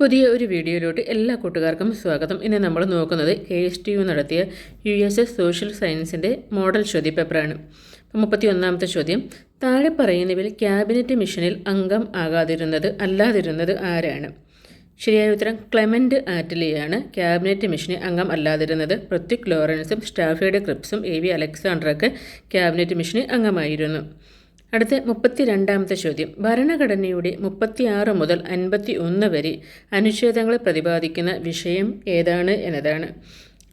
പുതിയ ഒരു വീഡിയോയിലോട്ട് എല്ലാ കൂട്ടുകാർക്കും സ്വാഗതം. ഇന്ന് നമ്മൾ നോക്കുന്നത് കെ എസ് ടി യു നടത്തിയ യു എസ് എസ് സോഷ്യൽ സയൻസിന്റെ മോഡൽ ചോദ്യപേപ്പറാണ് മുപ്പത്തി ഒന്നാമത്തെ ചോദ്യം താഴെ പറയുന്നവയിൽ ക്യാബിനറ്റ് മിഷനിൽ അംഗം ആകാതിരുന്നത് അല്ലാതിരുന്നത് ആരാണ്? ശരിയായ ഉത്തരം ക്ലെമന്റ് ആറ്റലിയാണ്. ക്യാബിനറ്റ് മിഷനിൽ അംഗം അല്ലാതിരുന്നത് പൃഥ്വിക് ലോറൻസും സ്റ്റാഫേഡ് ക്രിപ്സും എ വി അലക്സാണ്ടറൊക്കെ ക്യാബിനറ്റ് മിഷനിൽ അംഗമായിരുന്നു. അടുത്ത മുപ്പത്തി രണ്ടാമത്തെ ചോദ്യം. ഭരണഘടനയുടെ മുപ്പത്തിയാറ് മുതൽ അൻപത്തി ഒന്ന് വരെ അനുച്ഛേദങ്ങളെ പ്രതിപാദിക്കുന്ന വിഷയം ഏതാണ് എന്നതാണ്.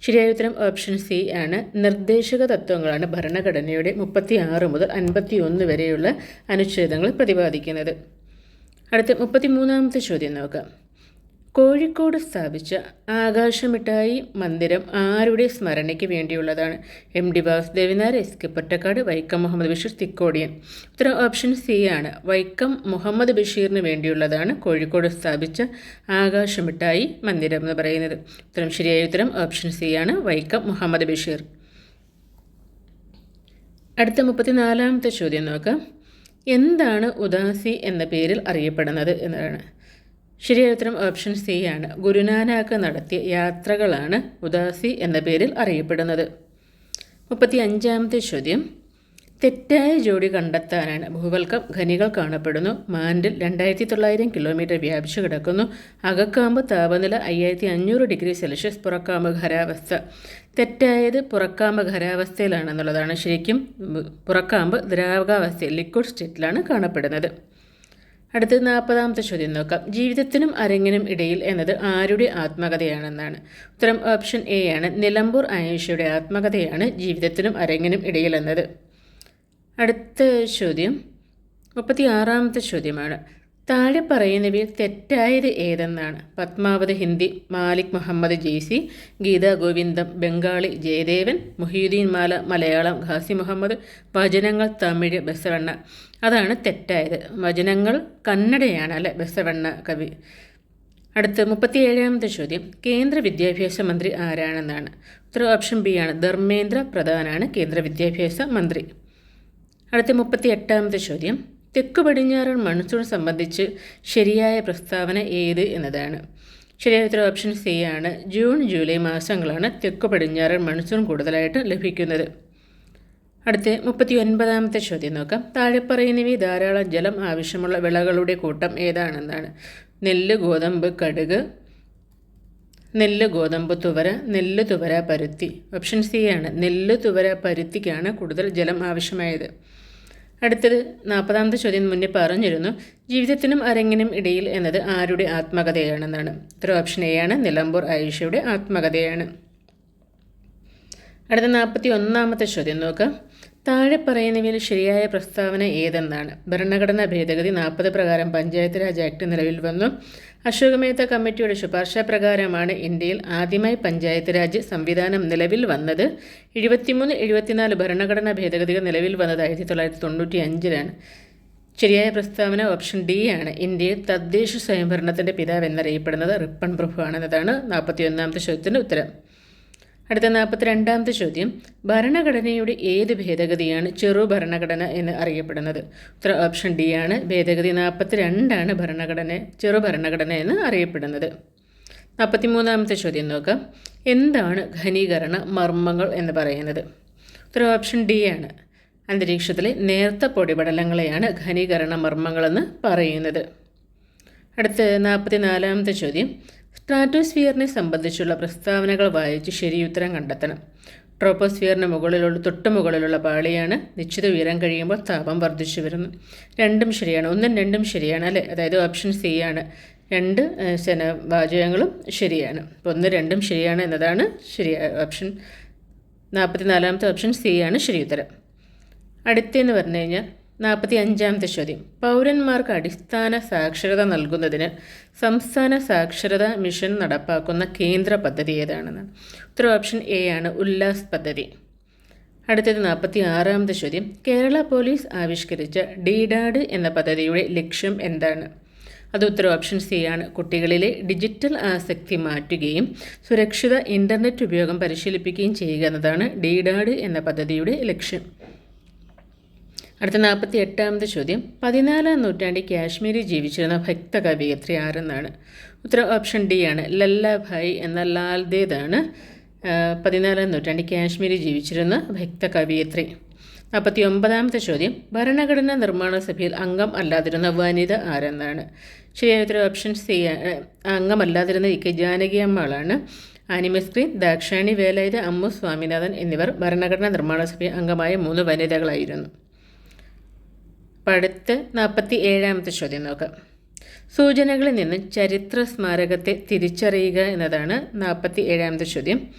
ശരിയായ ഉത്തരം ഓപ്ഷൻ സി ആണ്. നിർദ്ദേശക തത്വങ്ങളാണ് ഭരണഘടനയുടെ മുപ്പത്തി ആറ് മുതൽ അൻപത്തി ഒന്ന് വരെയുള്ള അനുച്ഛേദങ്ങൾ പ്രതിപാദിക്കുന്നത്. അടുത്ത മുപ്പത്തി മൂന്നാമത്തെ ചോദ്യം നോക്കാം. കോഴിക്കോട് സ്ഥാപിച്ച ആകാശമിട്ടായി മന്ദിരം ആരുടെ സ്മരണയ്ക്ക് വേണ്ടിയുള്ളതാണ്? M D Vasudevan Nair S K Pottekkatt Vaikom Muhammad Basheer Thikkodiyan. ഉത്തരം ഓപ്ഷൻ സി ആണ്. വൈക്കം മുഹമ്മദ് ബഷീറിന് വേണ്ടിയുള്ളതാണ് കോഴിക്കോട് സ്ഥാപിച്ച ആകാശമിട്ടായി മന്ദിരം എന്ന് പറയുന്നത്. ഉത്തരം ശരിയായ ഉത്തരം ഓപ്ഷൻ സി ആണ്. വൈക്കം മുഹമ്മദ് ബഷീർ. അടുത്ത മുപ്പത്തിനാലാമത്തെ ചോദ്യം നോക്കാം. എന്താണ് ഉദാസി എന്ന പേരിൽ അറിയപ്പെടുന്നത് എന്നതാണ്. ശരിയായ ഉത്തരം ഓപ്ഷൻ സി ആണ്. ഗുരുനാനാക്ക് നടത്തിയ യാത്രകളാണ് ഉദാസി എന്ന പേരിൽ അറിയപ്പെടുന്നത്. മുപ്പത്തി അഞ്ചാമത്തെ ചോദ്യം. തെറ്റായ ജോഡി കണ്ടെത്താനാണ് ഭൂവൽക്കം ഖനികൾ കാണപ്പെടുന്നു. മാൻഡിൽ രണ്ടായിരത്തി തൊള്ളായിരം കിലോമീറ്റർ വ്യാപിച്ചു കിടക്കുന്നു. അകക്കാമ്പ് താപനില അയ്യായിരത്തി അഞ്ഞൂറ് ഡിഗ്രി സെൽഷ്യസ് പുറക്കാമ്പ് ഖരാവസ്ഥ. തെറ്റായത് പുറക്കാമ്പ് ഖരാവസ്ഥയിലാണെന്നുള്ളതാണ് ശരിക്കും. പുറക്കാമ്പ് ദ്രാവകാവസ്ഥയിൽ ലിക്വിഡ് സ്റ്റേറ്റിലാണ് കാണപ്പെടുന്നത്. അടുത്ത നാൽപ്പതാമത്തെ ചോദ്യം നോക്കാം. ജീവിതത്തിനും അരങ്ങിനും ഇടയിൽ എന്നത് ആരുടെ ആത്മകഥയാണെന്നാണ്. ഉത്തരം ഓപ്ഷൻ എ ആണ്. നിലമ്പൂർ ആയേഷയുടെ ആത്മകഥയാണ് ജീവിതത്തിനും അരങ്ങിനും ഇടയിൽ എന്നത്. അടുത്ത ചോദ്യം മുപ്പത്തി ആറാമത്തെ ചോദ്യമാണ്. താഴെ പറയുന്നവയിൽ തെറ്റായത് ഏതെന്നാണ്? പത്മാവത് ഹിന്ദി മാലിക് മുഹമ്മദ് ജെയ്സി ഗീതാ ഗോവിന്ദം ബംഗാളി ജയദേവൻ മുഹീദ്ദീൻ മാല മലയാളം ഖാസി മുഹമ്മദ് വചനങ്ങൾ തമിഴ് ബസവണ്ണ. അതാണ് തെറ്റായത്. വചനങ്ങൾ കന്നഡയാണ് അല്ലെ ബസവണ്ണ കവി. അടുത്ത മുപ്പത്തിയേഴാമത്തെ ചോദ്യം. കേന്ദ്ര വിദ്യാഭ്യാസ മന്ത്രി ആരാണെന്നാണ്? ഉത്തരം ഓപ്ഷൻ ബി ആണ് ധർമ്മേന്ദ്ര പ്രധാനാണ് കേന്ദ്ര വിദ്യാഭ്യാസ മന്ത്രി. അടുത്ത മുപ്പത്തി എട്ടാമത്തെ ചോദ്യം. തെക്കു പടിഞ്ഞാറൻ മൺസൂൺ സംബന്ധിച്ച് ശരിയായ പ്രസ്താവന ഏത് എന്നതാണ്. ശരിയായ ഉത്തരം ഓപ്ഷൻ സി ആണ്. ജൂൺ ജൂലൈ മാസങ്ങളാണ് തെക്ക് പടിഞ്ഞാറൻ മൺസൂൺ കൂടുതലായിട്ട് ലഭിക്കുന്നത്. അടുത്ത മുപ്പത്തി ഒൻപതാമത്തെ ചോദ്യം നോക്കാം. താഴെ പറയുന്നവയിൽ ധാരാളം ജലം ആവശ്യമുള്ള വിളകളുടെ കൂട്ടം ഏതാണെന്നാണ്. നെല്ല് ഗോതമ്പ് കടുക് നെല്ല് ഗോതമ്പ് തുവര നെല്ല് തുവര പരുത്തി. ഓപ്ഷൻ സി ആണ്. നെല്ല് തുവര പരുത്തിക്കാണ് കൂടുതൽ ജലം ആവശ്യമായത്. അടുത്തത് നാൽപ്പതാമത്തെ ചോദ്യം മുന്നേ പറഞ്ഞിരുന്നു. ജീവിതത്തിനും അരങ്ങിനും ഇടയിൽ എന്നത് ആരുടെ ആത്മകഥയാണെന്നാണ്. ഇത്ര ഓപ്ഷൻ എ ആണ്. നിലമ്പൂർ ആയിഷയുടെ ആത്മകഥയാണ്. അടുത്ത നാൽപ്പത്തി ഒന്നാമത്തെ ചോദ്യം നോക്കാം. താഴെ പറയുന്നവയിൽ ശരിയായ പ്രസ്താവന ഏതെന്നാണ്. ഭരണഘടനാ ഭേദഗതി നാൽപ്പത് പ്രകാരം പഞ്ചായത്ത് രാജ് ആക്ട് നിലവിൽ വന്നു. അശോകമേത്ത കമ്മിറ്റിയുടെ ശുപാർശ പ്രകാരമാണ് ഇന്ത്യയിൽ ആദ്യമായി പഞ്ചായത്ത് രാജ് സംവിധാനം നിലവിൽ വന്നത്. എഴുപത്തിമൂന്ന് എഴുപത്തിനാല് ഭരണഘടനാ ഭേദഗതികൾ നിലവിൽ വന്നത് ആയിരത്തി തൊള്ളായിരത്തി തൊണ്ണൂറ്റി അഞ്ചിലാണ് ശരിയായ പ്രസ്താവന ഓപ്ഷൻ ഡി ആണ്. ഇന്ത്യയിൽ തദ്ദേശ സ്വയംഭരണത്തിന്റെ പിതാവ് എന്നറിയപ്പെടുന്നത് റിപ്പൺ പ്രഭു ആണെന്നതാണ് നാൽപ്പത്തി ഒന്നാമത്തെ ചോദ്യത്തിന്റെ ഉത്തരം. അടുത്ത നാൽപ്പത്തി രണ്ടാമത്തെ ചോദ്യം ഭരണഘടനയുടെ ഏത് ഭേദഗതിയാണ് ചെറു ഭരണഘടന എന്ന് അറിയപ്പെടുന്നത്? ഉത്തര ഓപ്ഷൻ ഡി ആണ്. ഭേദഗതി നാൽപ്പത്തി രണ്ടാണ് ഭരണഘടന ചെറു ഭരണഘടന എന്ന് അറിയപ്പെടുന്നത്. നാൽപ്പത്തി മൂന്നാമത്തെ ചോദ്യം നോക്കാം. എന്താണ് ഘനീകരണ മർമ്മങ്ങൾ എന്ന് പറയുന്നത്? ഉത്തര ഓപ്ഷൻ ഡി ആണ്. അന്തരീക്ഷത്തിലെ നേർത്ത പൊടിപടലങ്ങളെയാണ് ഘനീകരണ മർമ്മങ്ങളെന്ന് പറയുന്നത്. അടുത്ത നാൽപ്പത്തി നാലാമത്തെ ചോദ്യം സ്ട്രാറ്റോസ്ഫിയറിനെ സംബന്ധിച്ചുള്ള പ്രസ്താവനകൾ വായിച്ച് ശരിയുത്തരം കണ്ടെത്തണം. ട്രോപ്പോസ്ഫിയറിന് മുകളിലുള്ള തൊട്ട് മുകളിലുള്ള പാളിയാണ് നിശ്ചിത ഉയരം കഴിയുമ്പോൾ താപം വർദ്ധിച്ചു വരുന്നു രണ്ടും ശരിയാണ്. ഒന്നും രണ്ടും ശരിയാണ് അല്ലേ? അതായത് ഓപ്ഷൻ സി ആണ്. രണ്ട് സെന വാചകങ്ങളും ശരിയാണ്. അപ്പോൾ ഒന്ന് രണ്ടും ശരിയാണ് എന്നതാണ് ശരി ഓപ്ഷൻ. നാൽപ്പത്തി നാലാമത്തെ ഓപ്ഷൻ സി ആണ് ശരിയുത്തരം അടുത്തെന്ന് പറഞ്ഞു കഴിഞ്ഞാൽ നാൽപ്പത്തി അഞ്ചാമത്തെ ചോദ്യം പൗരന്മാർക്ക് അടിസ്ഥാന സാക്ഷരത നൽകുന്നതിന് സംസ്ഥാന സാക്ഷരത മിഷൻ നടപ്പാക്കുന്ന കേന്ദ്ര പദ്ധതി ഏതാണെന്ന്. ഉത്തര ഓപ്ഷൻ എ ആണ് ഉല്ലാസ് പദ്ധതി. അടുത്തത് നാൽപ്പത്തി ആറാമത്തെ ചോദ്യം കേരള പോലീസ് ആവിഷ്കരിച്ച ഡിഡാഡ് എന്ന പദ്ധതിയുടെ ലക്ഷ്യം എന്താണ്? അത് ഉത്തര ഓപ്ഷൻ സി ആണ്. കുട്ടികളിലെ ഡിജിറ്റൽ ആസക്തി മാറ്റുകയും സുരക്ഷിത ഇന്റർനെറ്റ് ഉപയോഗം പരിശീലിപ്പിക്കുകയും ചെയ്യുക എന്നതാണ് ഡിഡാഡ് എന്ന പദ്ധതിയുടെ ലക്ഷ്യം. അടുത്ത നാൽപ്പത്തി എട്ടാമത്തെ ചോദ്യം. പതിനാലാം നൂറ്റാണ്ടിൽ കാശ്മീരിൽ ജീവിച്ചിരുന്ന ഭക്ത കവിയത്രി ആരെന്നാണ്? ഉത്തരം ഓപ്ഷൻ ഡി ആണ്. ലല്ലാഭായ് എന്ന ലാൽദേദാണ് പതിനാലാം നൂറ്റാണ്ടിൽ കാശ്മീരിൽ ജീവിച്ചിരുന്ന ഭക്ത കവിയത്രി നാൽപ്പത്തി ഒമ്പതാമത്തെ ചോദ്യം. ഭരണഘടനാ നിർമ്മാണ സഭയിൽ അംഗം അല്ലാതിരുന്ന വനിത ആരെന്നാണ്? ശരിയായ ഉത്തരം ഓപ്ഷൻ സി അംഗമല്ലാതിരുന്ന ഇ കെ ജാനകി അമ്മാളാണ്. ആനിമസ്ക്രീൻ ദാക്ഷാണി വേലായുധ അമ്മു സ്വാമിനാഥൻ എന്നിവർ ഭരണഘടനാ നിർമ്മാണ സഭയിൽ അംഗമായ മൂന്ന് വനിതകളായിരുന്നു. അപ്പം അടുത്ത് നാൽപ്പത്തി ഏഴാമത്തെ ചോദ്യം നോക്കാം. സൂചനകളിൽ നിന്ന് ചരിത്ര സ്മാരകത്തെ തിരിച്ചറിയുക എന്നതാണ് നാൽപ്പത്തി ഏഴാമത്തെ ചോദ്യം.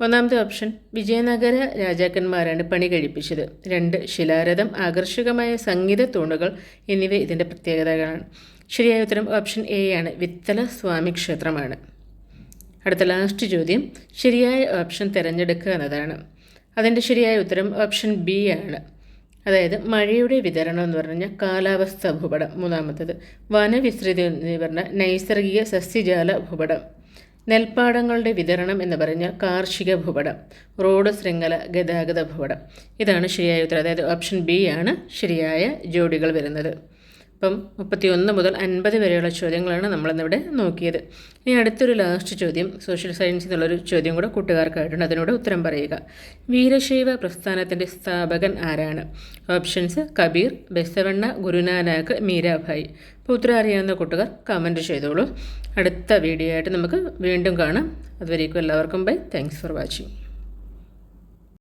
ഒന്നാമത്തെ ഓപ്ഷൻ വിജയനഗര രാജാക്കന്മാരാണ് പണി കഴിപ്പിച്ചത്. രണ്ട് ശിലാരഥം ആകർഷകമായ സംഗീത തൂണുകൾ എന്നിവ ഇതിന്റെ പ്രത്യേകതകളാണ്. ശരിയായ ഉത്തരം ഓപ്ഷൻ എ ആണ് വിത്തല സ്വാമി ക്ഷേത്രമാണ്. അടുത്ത ലാസ്റ്റ് ചോദ്യം ശരിയായ ഓപ്ഷൻ തിരഞ്ഞെടുക്കുക എന്നതാണ്. അതിന്റെ ശരിയായ ഉത്തരം ഓപ്ഷൻ ബി ആണ്. അതായത് മഴയുടെ വിതരണം എന്ന് പറഞ്ഞാൽ കാലാവസ്ഥ ഭൂപടം മൂന്നാമത്തത് വനവിസ്തൃതി എന്ന് പറഞ്ഞാൽ നൈസർഗിക സസ്യജാല ഭൂപടം നെൽപ്പാടങ്ങളുടെ വിതരണം എന്ന് പറഞ്ഞാൽ കാർഷിക ഭൂപടം റോഡ് ശൃംഖല ഗതാഗത ഭൂപടം. ഇതാണ് ശരിയായ ഉത്തരം. അതായത് ഓപ്ഷൻ ബി ആണ് ശരിയായ ജോഡികൾ വരുന്നത്. അപ്പം മുപ്പത്തി ഒന്ന് മുതൽ അൻപത് വരെയുള്ള ചോദ്യങ്ങളാണ് നമ്മളിന്നിവിടെ നോക്കിയത്. ഇനി അടുത്തൊരു ലാസ്റ്റ് ചോദ്യം സോഷ്യൽ സയൻസ് എന്നുള്ളൊരു ചോദ്യം കൂടെ കൂട്ടുകാർക്കായിട്ടുണ്ട്. അതിനോട് ഉത്തരം പറയുക. വീരശൈവ പ്രസ്ഥാനത്തിന്റെ സ്ഥാപകൻ ആരാണ്? ഓപ്ഷൻസ് കബീർ ബെസവണ്ണ ഗുരുനാനാക്ക് മീരാഭായ്. അപ്പോൾ ഉത്തരം അറിയാവുന്ന കൂട്ടുകാർ കമന്റ് ചെയ്തോളൂ. അടുത്ത വീഡിയോ ആയിട്ട് നമുക്ക് വീണ്ടും കാണാം. അതുവരേക്കും എല്ലാവർക്കും ബൈ താങ്ക്സ് ഫോർ വാച്ചിങ്